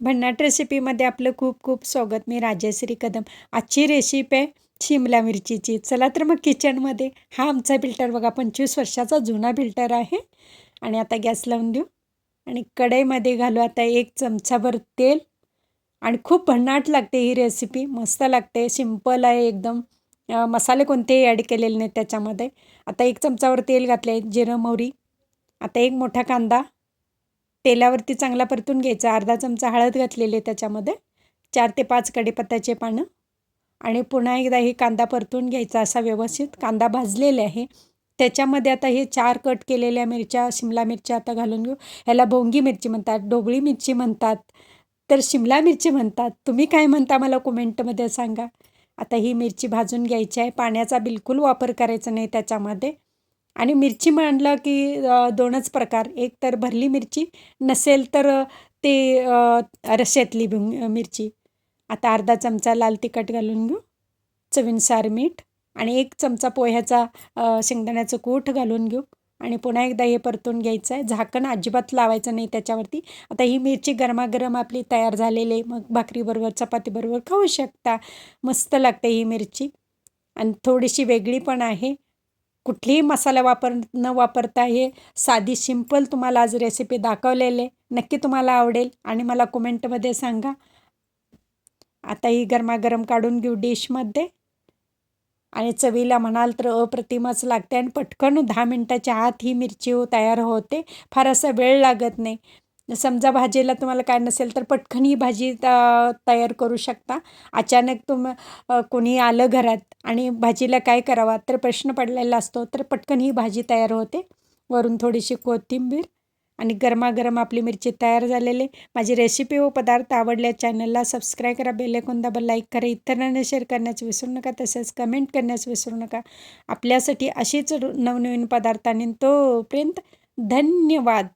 भन्नाट रेसिपीमध्ये आपलं खूप खूप स्वागत. मी राजश्री कदम. आजची रेसिपी आहे शिमला मिरचीची. चला तर मग किचनमध्ये हा आमचा फिल्टर बघा पंचवीस वर्षाचा जुना फिल्टर आहे. आणि आता गॅस लावून देऊ. आणि कढईमध्ये घालू आता एक चमचाभर तेल. आणि खूप भन्नाट लागते ही रेसिपी मस्त लागते. सिंपल आहे एकदम. मसाले कोणतेही ॲड केलेले नाहीत त्याच्यामध्ये. आता एक चमचावर तेल घातले जिरं मोहरी. आता एक मोठा कांदा. तेलावरती चांगला परतून घ्यायचा. अर्धा चमचा हळद घातलेली त्याच्यामध्ये. चार ते पाच कढीपत्त्याचे पानं. आणि पुन्हा एकदा हे कांदा परतून घ्यायचा असा व्यवस्थित कांदा भाजलेला आहे. त्याच्यामध्ये आता हे चार कट केलेल्या मिरच्या शिमला मिरच्या आता घालून घेऊ. ह्याला भोंगी मिरची म्हणतात ढोबळी मिरची म्हणतात. तर शिमला मिरची म्हणतात. तुम्ही काय म्हणता मला कमेंटमध्ये सांगा. आता ही मिरची भाजून घ्यायची आहे. पाण्याचा बिलकुल वापर करायचा नाही त्याच्यामध्ये. आणि मिरची म्हणलं की दोनच प्रकार. एक तर भरली मिरची नसेल तर ते रश्यातली भिंग मिरची. आता अर्धा चमचा लाल तिखट घालून घेऊ चवीनुसार मीठ आणि एक चमचा पोह्याचा शेंगदाण्याचं कूट घालून घेऊ आणि पुन्हा एकदा हे परतून घ्यायचं आहे. झाकण अजिबात लावायचं नाही त्याच्यावरती. आता ही मिरची गरमागरम आपली तयार झालेली आहे. मग भाकरीबरोबर चपातीबरोबर खाऊ शकता. मस्त लागते ही मिरची. आणि थोडीशी वेगळी पण आहे. कुठलीही मसाला वापर न वापरता हे साधी सिंपल तुम्हाला आज रेसिपी दाखवलेले. नक्की तुम्हाला आवडेल आणि मला कमेंटमध्ये सांगा. आता ही गरमागरम काढून घेऊ डिशमध्ये. आणि चवीला म्हणाल तर अप्रतिमच लागते आणि पटकन दहा मिनटाच्या आत ही मिरची तयार होते. फार असा वेळ लागत नाही. समजा भाजीला तुम्हाला काय नसेल तर पटकन ही भाजी तयार करू शकता. अचानक तुम कोणी आलं घरात आणि भाजीला काय करावा? तर प्रश्न पडलेला असतो तर पटकन ही भाजी तयार होते. वरून थोडीशी कोथिंबीर आणि गरमागरम आपली मिरची तयार झालेली. माझी रेसिपी व पदार्थ आवडल्या चॅनलला सबस्क्राईब करा बेलेकोन दाबा लाईक करा. इतरांना शेअर करण्यास विसरू नका तसेच कमेंट करण्यास विसरू नका. आपल्यासाठी अशीच नवनवीन पदार्थ आणि तोपर्यंत धन्यवाद.